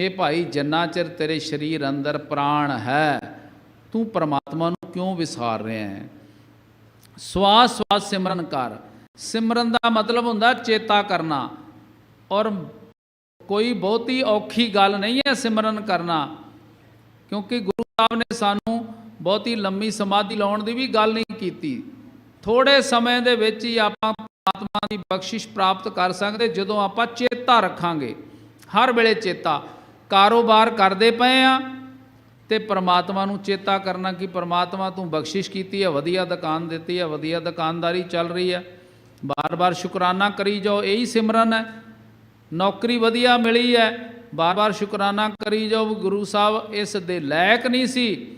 ਹੇ ਭਾਈ, ਜਿੰਨਾ ਚਿਰ ਤੇਰੇ ਸਰੀਰ ਅੰਦਰ ਪ੍ਰਾਣ ਹੈ, ਤੂੰ ਪਰਮਾਤਮਾ ਨੂੰ ਕਿਉਂ ਵਿਸਾਰ ਰਿਹਾ ਹੈ? ਸਵਾਸ ਸਵਾਸ ਸਿਮਰਨ ਕਰ। ਸਿਮਰਨ ਦਾ ਮਤਲਬ ਹੁੰਦਾ ਚੇਤਾ ਕਰਨਾ। ਔਰ ਕੋਈ ਬਹੁਤੀ ਔਖੀ ਗੱਲ ਨਹੀਂ ਹੈ ਸਿਮਰਨ ਕਰਨਾ। ਕਿਉਂਕਿ ਗੁਰੂ ਸਾਹਿਬ ਨੇ ਸਾਨੂੰ ਬਹੁਤੀ ਲੰਮੀ ਸਮਾਧੀ ਲਾਉਣ ਦੀ ਵੀ ਗੱਲ ਨਹੀਂ ਕੀਤੀ। ਥੋੜੇ ਸਮੇਂ ਦੇ ਵਿੱਚ ਹੀ ਆਪਾਂ ਪਰਮਾਤਮਾ ਦੀ ਬਖਸ਼ਿਸ਼ ਪ੍ਰਾਪਤ ਕਰ ਸਕਦੇ ਜਦੋਂ ਆਪਾਂ ਚੇਤਾ ਰੱਖਾਂਗੇ। ਹਰ ਵੇਲੇ ਚੇਤਾ। ਕਾਰੋਬਾਰ ਕਰਦੇ ਪਏ ਆ ਤੇ ਪ੍ਰਮਾਤਮਾ ਨੂੰ ਚੇਤਾ ਕਰਨਾ ਕਿ ਪ੍ਰਮਾਤਮਾ ਤੂੰ ਬਖਸ਼ਿਸ਼ ਕੀਤੀ ਹੈ ਵਧੀਆ ਦੁਕਾਨ ਦਿੱਤੀ ਹੈ ਵਧੀਆ ਦੁਕਾਨਦਾਰੀ ਚੱਲ ਰਹੀ ਹੈ ਬਾਰ-ਬਾਰ ਸ਼ੁਕਰਾਨਾ ਕਰੀ ਜਾਓ, ਇਹੀ ਸਿਮਰਨ ਹੈ। ਨੌਕਰੀ ਵਧੀਆ ਮਿਲੀ ਹੈ, ਬਾਰ-ਬਾਰ ਸ਼ੁਕਰਾਨਾ ਕਰੀ ਜਾਓ। ਵੀ ਗੁਰੂ ਸਾਹਿਬ ਇਸ ਦੇ ਲਾਇਕ ਨਹੀਂ ਸੀ।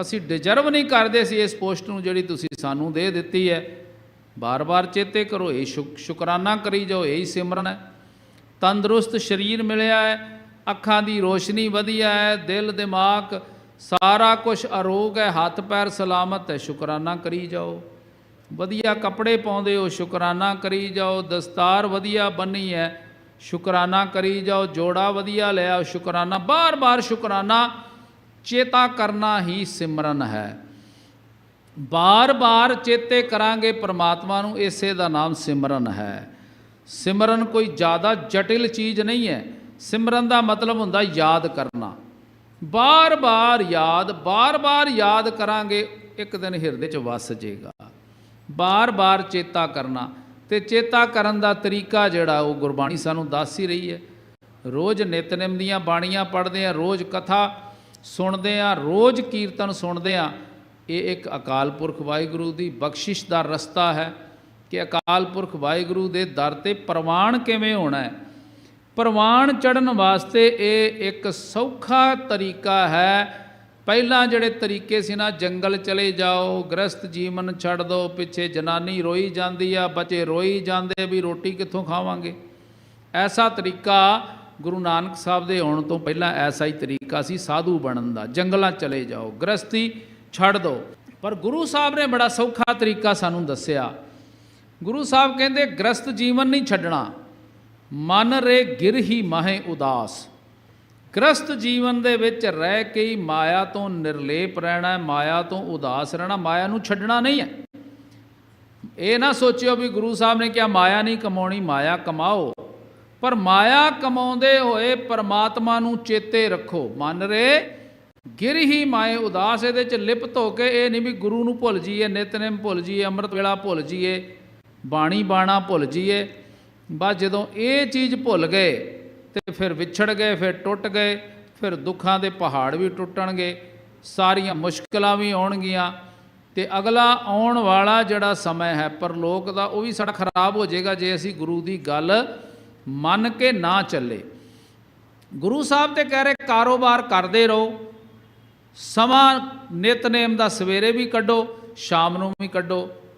ਅਸੀਂ ਡਿਜ਼ਰਵ ਨਹੀਂ ਕਰਦੇ ਸੀ ਇਸ ਪੋਸਟ ਨੂੰ ਜਿਹੜੀ ਤੁਸੀਂ ਸਾਨੂੰ ਦੇ ਦਿੱਤੀ ਹੈ। ਬਾਰ-ਬਾਰ ਚੇਤੇ ਕਰੋ, ਇਹ ਸ਼ੁਕ- ਸ਼ੁਕਰਾਨਾ ਕਰੀ ਜਾਓ, ਇਹੀ ਸਿਮਰਨ ਹੈ। ਤੰਦਰੁਸਤ ਸਰੀਰ ਮਿਲਿਆ ਹੈ। ਅੱਖਾਂ ਦੀ ਰੋਸ਼ਨੀ ਵਧੀਆ ਹੈ, ਦਿਲ ਦਿਮਾਗ ਸਾਰਾ ਕੁਝ ਅਰੋਗ ਹੈ, ਹੱਥ ਪੈਰ ਸਲਾਮਤ ਹੈ, ਸ਼ੁਕਰਾਨਾ ਕਰੀ ਜਾਓ। ਵਧੀਆ ਕੱਪੜੇ ਪਾਉਂਦੇ ਹੋ, ਸ਼ੁਕਰਾਨਾ ਕਰੀ ਜਾਓ। ਦਸਤਾਰ ਵਧੀਆ ਬੰਨੀ ਹੈ, ਸ਼ੁਕਰਾਨਾ ਕਰੀ ਜਾਓ। ਜੋੜਾ ਵਧੀਆ ਲਿਆ ਸ਼ੁਕਰਾਨਾ। ਬਾਰ-ਬਾਰ ਸ਼ੁਕਰਾਨਾ, ਚੇਤਾ ਕਰਨਾ ਹੀ ਸਿਮਰਨ ਹੈ। ਬਾਰ-ਬਾਰ ਚੇਤੇ ਕਰਾਂਗੇ, ਪ੍ਰਮਾਤਮਾ ਨੂੰ ਇਸੇ ਦਾ ਨਾਮ ਸਿਮਰਨ ਹੈ। ਸਿਮਰਨ ਕੋਈ ਜ਼ਿਆਦਾ ਜਟਿਲ ਚੀਜ਼ ਨਹੀਂ ਹੈ। ਸਿਮਰਨ ਦਾ ਮਤਲਬ ਹੁੰਦਾ ਯਾਦ ਕਰਨਾ। ਬਾਰ-ਬਾਰ ਯਾਦ ਬਾਰ-ਬਾਰ ਯਾਦ ਕਰਾਂਗੇ, ਇੱਕ ਦਿਨ ਹਿਰਦੇ 'ਚ ਵਸ ਜਾਏਗਾ ਬਾਰ-ਬਾਰ ਚੇਤਾ ਕਰਨਾ। ਤੇ ਚੇਤਾ ਕਰਨ ਦਾ ਤਰੀਕਾ ਜਿਹੜਾ, ਉਹ ਗੁਰਬਾਣੀ ਸਾਨੂੰ ਦੱਸ ਹੀ ਰਹੀ ਹੈ। ਰੋਜ਼ ਨਿਤਨੇਮ ਦੀਆਂ ਬਾਣੀਆਂ ਪੜ੍ਹਦੇ ਆ ਰੋਜ਼ ਕਥਾ ਸੁਣਦੇ ਆ ਰੋਜ਼ ਕੀਰਤਨ ਸੁਣਦੇ ਆ ਇਹ ਇੱਕ ਅਕਾਲ ਪੁਰਖ ਵਾਹਿਗੁਰੂ ਦੀ ਬਖਸ਼ਿਸ਼ ਦਾ ਰਸਤਾ ਹੈ ਕਿ ਅਕਾਲ ਪੁਰਖ ਵਾਹਿਗੁਰੂ ਦੇ ਦਰ ਤੇ ਪ੍ਰਵਾਨ ਕਿਵੇਂ ਹੋਣਾ ਹੈ? ਪ੍ਰਵਾਨ ਚੜਨ ਵਾਸਤੇ ਇਹ ਇੱਕ ਸੌਖਾ ਤਰੀਕਾ ਹੈ। ਪਹਿਲਾਂ ਜਿਹੜੇ ਤਰੀਕੇ ਸੀ ਨਾ, ਜੰਗਲ ਚਲੇ ਜਾਓ, ਗ੍ਰਸਤ ਜੀਵਨ ਛੱਡ ਦਿਓ ਪਿੱਛੇ ਜਨਾਨੀ ਰੋਈ ਜਾਂਦੀ ਆ, ਬੱਚੇ ਰੋਈ ਜਾਂਦੇ ਵੀ ਰੋਟੀ ਕਿੱਥੋਂ ਖਾਵਾਂਗੇ। ਐਸਾ ਤਰੀਕਾ ਗੁਰੂ ਨਾਨਕ ਸਾਹਿਬ ਦੇ ਆਉਣ ਤੋਂ ਪਹਿਲਾਂ ਐਸਾ ਹੀ ਤਰੀਕਾ ਸੀ ਸਾਧੂ ਬਣਨ ਦਾ। ਜੰਗਲਾਂ ਚਲੇ ਜਾਓ, ਗ੍ਰਸਤੀ ਛੱਡ ਦਿਓ ਪਰ ਗੁਰੂ ਸਾਹਿਬ ਨੇ ਬੜਾ ਸੌਖਾ ਤਰੀਕਾ ਸਾਨੂੰ ਦੱਸਿਆ। ਗੁਰੂ ਸਾਹਿਬ ਕਹਿੰਦੇ, ਗ੍ਰਸਤ ਜੀਵਨ ਨਹੀਂ ਛੱਡਣਾ। ਮਨ ਰੇ ਗਿਰ ਹੀ ਮਹੇ ਉਦਾਸ। ਗ੍ਰਸਤ ਜੀਵਨ ਦੇ ਵਿੱਚ ਰਹਿ ਕੇ ਹੀ ਮਾਇਆ ਤੋਂ ਨਿਰਲੇਪ ਰਹਿਣਾ, ਮਾਇਆ ਤੋਂ ਉਦਾਸ ਰਹਿਣਾ, ਮਾਇਆ ਨੂੰ ਛੱਡਣਾ ਨਹੀਂ ਹੈ। ਇਹ ਨਾ ਸੋਚਿਓ ਵੀ ਗੁਰੂ ਸਾਹਿਬ ਨੇ ਕਿਹਾ, ਮਾਇਆ ਨਹੀਂ ਕਮਾਉਣੀ, ਮਾਇਆ ਕਮਾਓ। ਪਰ ਮਾਇਆ ਕਮਾਉਂਦੇ ਹੋਏ ਪਰਮਾਤਮਾ ਨੂੰ ਚੇਤੇ ਰੱਖੋ। ਮਨ ਰੇ ਗਿਰ ਹੀ ਮਾਏ ਉਦਾਸ, ਇਹਦੇ ਚ ਲਿਪਤ ਹੋ ਕੇ ਇਹ ਨਹੀਂ ਵੀ ਗੁਰੂ ਨੂੰ ਭੁੱਲ ਜੀਏ ਨਿਤਨੇਮ ਭੁੱਲ ਜੀਏ ਅੰਮ੍ਰਿਤ ਵੇਲਾ ਭੁੱਲ ਜੀਏ ਬਾਣੀ ਬਾਣਾ ਭੁੱਲ ਜੀਏ ਬਸ ਜਦੋਂ ਇਹ ਚੀਜ਼ ਭੁੱਲ ਗਏ ਤੇ ਫਿਰ ਵਿਛੜ ਗਏ, ਫਿਰ ਟੁੱਟ ਗਏ, ਫਿਰ ਦੁੱਖਾਂ ਦੇ ਪਹਾੜ ਵੀ ਟੁੱਟਣਗੇ, ਸਾਰੀਆਂ ਮੁਸ਼ਕਲਾਂ ਵੀ ਆਉਣਗੀਆਂ ਤੇ ਅਗਲਾ ਆਉਣ ਵਾਲਾ ਜਿਹੜਾ ਸਮਾਂ ਹੈ ਪਰਲੋਕ ਦਾ ਉਹ ਵੀ ਸਾਡਾ ਖਰਾਬ ਹੋ ਜਾਏਗਾ ਜੇ ਅਸੀਂ ਗੁਰੂ ਦੀ ਗੱਲ ਮੰਨ ਕੇ ਨਾ ਚੱਲੇ। ਗੁਰੂ ਸਾਹਿਬ ਤੇ ਕਹਿ ਰਹੇ, ਕਾਰੋਬਾਰ ਕਰਦੇ ਰਹੋ, ਸਮਾਂ ਨਿਤਨੇਮ ਦਾ ਸਵੇਰੇ ਵੀ ਕੱਢੋ, ਸ਼ਾਮ ਨੂੰ ਵੀ ਕੱਢੋ